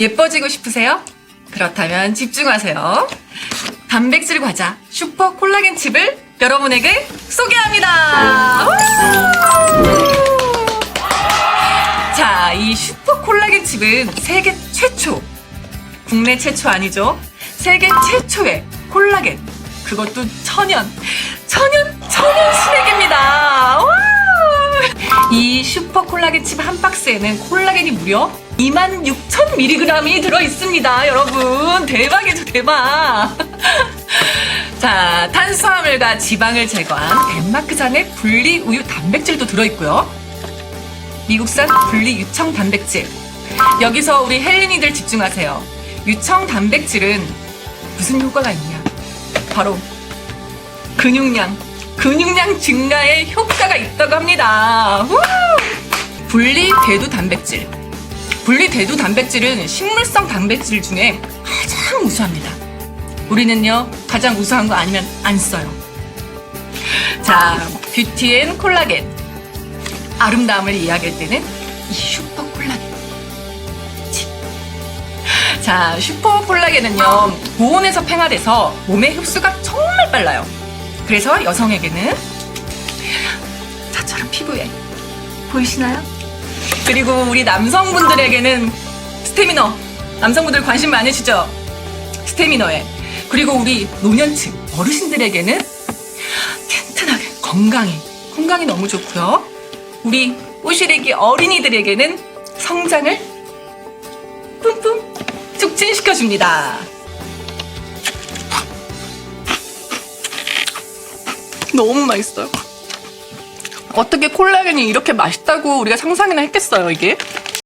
예뻐지고 싶으세요? 그렇다면 집중하세요. 단백질 과자 슈퍼 콜라겐 칩을 여러분에게 소개합니다. 자, 이 슈퍼 콜라겐 칩은 세계 최초, 국내 최초 아니죠? 세계 최초의 콜라겐. 그것도 천연, 천연, 천연 순액입니다. 와! 이 슈퍼 콜라겐 칩 한 박스에는 콜라겐이 무려 26,000mg이 들어있습니다. 여러분. 대박이죠, 대박. 자, 탄수화물과 지방을 제거한 덴마크산의 분리 우유 단백질도 들어있고요. 미국산 분리 유청 단백질. 여기서 우리 헬린이들 집중하세요. 유청 단백질은 무슨 효과가 있냐? 바로 근육량, 근육량 증가에 효과가 있다고 합니다. 후! 분리 대두 단백질. 분리 대두 단백질은 식물성 단백질 중에 가장 우수합니다. 우리는요, 가장 우수한 거 아니면 안 써요. 자, 뷰티 앤 콜라겐. 아름다움을 이야기할 때는 이 슈퍼 콜라겐. 치. 자, 슈퍼 콜라겐은요, 고온에서 팽화돼서 몸의 흡수가 정말 빨라요. 그래서 여성에게는 저처럼 피부에 보이시나요? 그리고 우리 남성분들에게는 스테미너. 남성분들 관심 많으시죠? 스테미너에. 그리고 우리 노년층, 어르신들에게는 튼튼하게, 건강해. 건강이 너무 좋고요. 우리 꼬시래기 어린이들에게는 성장을 뿜뿜 촉진시켜줍니다. 너무 맛있어요. 어떻게 콜라겐이 이렇게 맛있다고 우리가 상상이나 했겠어요, 이게?